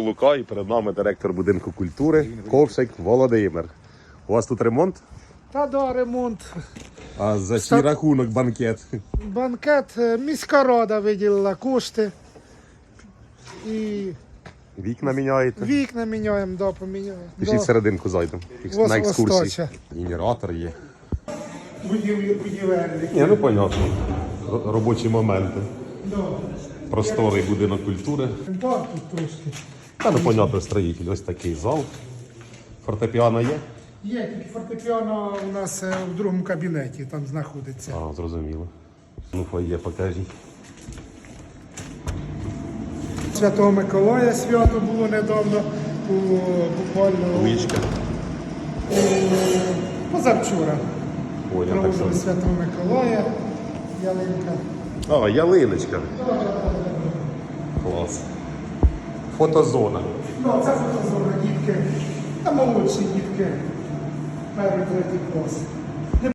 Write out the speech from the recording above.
Лука і перед нами директор будинку культури Ковшик Володимир. У вас тут ремонт? Та да, ремонт. А за Ста- рахунок банкет? Банкет е, міська рада виділила кошти. І Вікна міняєте? вікна міняємо, да, поміняємо. Пішіть Да. серединку зайдемо. На екскурсії. Генератор є. Будів- Будівельник. Ні, ну понятно. Робочі моменти. Да. Просторий будинок культури. Так, тут трошки. Та ну понятно, строїтель. Ось такий зал. Фортепіано є? Є тільки фортепіано у нас е, в другому кабінеті там знаходиться. А, зрозуміло. Ну, фоє покажіть. Святого Миколая свято було недавно, у, буквально Вічка. позавчора. Ой, я так Проводили само. Святого Миколая, ялинка. А, ялиночка. Клас. Фотозона. Ну, це фотозона дітки, та молодші дітки, перший третій клас.